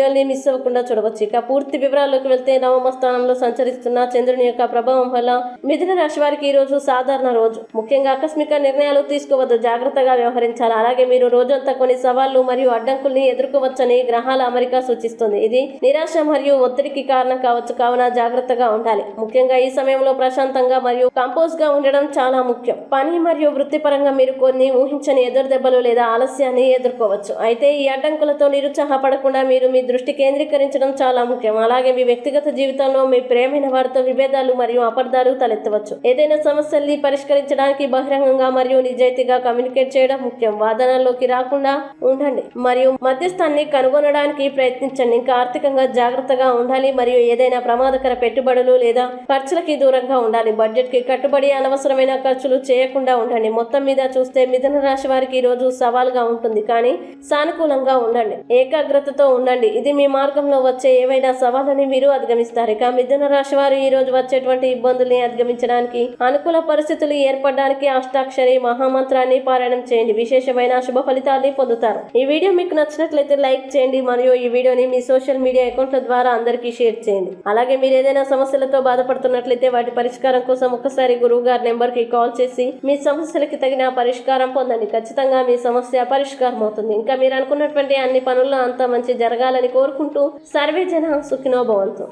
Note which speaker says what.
Speaker 1: వీడియోని మిస్ అవ్వకుండా చూడవచ్చు. ఇక పూర్తి వివరాల్లోకి వెళ్తే నవమ స్థానంలో సంచరిస్తున్న చంద్రుని యొక్క ప్రభావం వల్ల మిథున రాశి వారికి ఈ రోజు సాధారణ రోజు. ముఖ్యంగా ఆకస్మిక నిర్ణయాలు తీసుకోవద్దు. జాగ్రత్తగా వ్యవహరించాలి. అలాగే మీరు రోజంతా కొన్ని సవాళ్ళు మరియు అడ్డంకుల్ని ఎదుర్కోవచ్చని గ్రహాల అమరిక సూచిస్తుంది. ఇది నిరాశ మరియు ఒత్తిడికి కారణం కావచ్చు. కావున జాగ్రత్తగా ఉండాలి. ముఖ్యంగా ఈ సమయంలో ప్రశాంతంగా మరియు కంపోజ్గా ఉండడం చాలా ముఖ్యం. పని మరియు వృత్తిపరంగా మీరు కొన్ని ఊహించని ఎదురు దెబ్బలు లేదా ఆలస్యాన్ని ఎదుర్కోవచ్చు. అయితే ఈ అడ్డంకులతో నిరుత్సాహపడకుండా మీరు మీ దృష్టి కేంద్రీకరించడం చాలా ముఖ్యం. అలాగే మీ వ్యక్తిగత జీవితంలో మీ ప్రేమైన వారితో విభేదాలు మరియు అపార్థాలు తలెత్తవచ్చు. ఏదైనా సమస్యల్ని పరిష్కరించడానికి బహిరంగంగా మరియు నిజాయితీగా కమ్యూనికేట్ చేయడం ముఖ్యం. వాదనల్లోకి రాకుండా ఉండండి మరియు మధ్యస్థాన్ని కనుగొనడానికి ప్రయత్నించండి. ఇంకా ఆర్థికంగా జాగ్రత్తగా ఉండాలి మరియు ఏదైనా ప్రమాదకర పెట్టుబడులు లేదా ఖర్చులకి దూరంగా ఉండాలి. బడ్జెట్కి కట్టుబడి అనవసరమైన ఖర్చులు చేయకుండా ఉండండి. మొత్తం మీద చూస్తే మిథున రాశి వారికి ఈ రోజు సవాల్గా ఉంటుంది. కానీ సానుకూలంగా ఉండండి. ఏకాగ్రతతో ఉండండి. ఇది మీ మార్గంలో వచ్చే ఏవైనా సవాళ్ళని మీరు అధిగమిస్తారు. ఇక మిథున రాశి వారు ఈ రోజు వచ్చేటువంటి ఇబ్బందుల్ని అధిగమించడానికి అనుకూల పరిస్థితులు ఏర్పడడానికి అష్టాక్షరి మహామంత్రాన్ని పారాయణం చేయండి. విశేషమైన శుభ ఫలితాన్ని పొందుతారు. ఈ వీడియో మీకు నచ్చినట్లయితే లైక్ చేయండి మరియు ఈ వీడియోని మీ సోషల్ మీడియా అకౌంట్ల ద్వారా అందరికీ షేర్ చేయండి. అలాగే మీరు ఏదైనా సమస్యలతో బాధపడుతున్నట్లయితే వాటి పరిష్కారం కోసం ఒకసారి గురువు గారి నెంబర్కి కాల్ చేసి మీ సమస్యలకి తగిన పరిష్కారం పొందండి. ఖచ్చితంగా మీ సమస్య పరిష్కారం అవుతుంది ఇంకా మీరు అనుకున్నటువంటి అన్ని పనుల్లో అంత మంచి ఉండాలని కోరుకుంటూ సర్వే జన సుఖినోభవంతో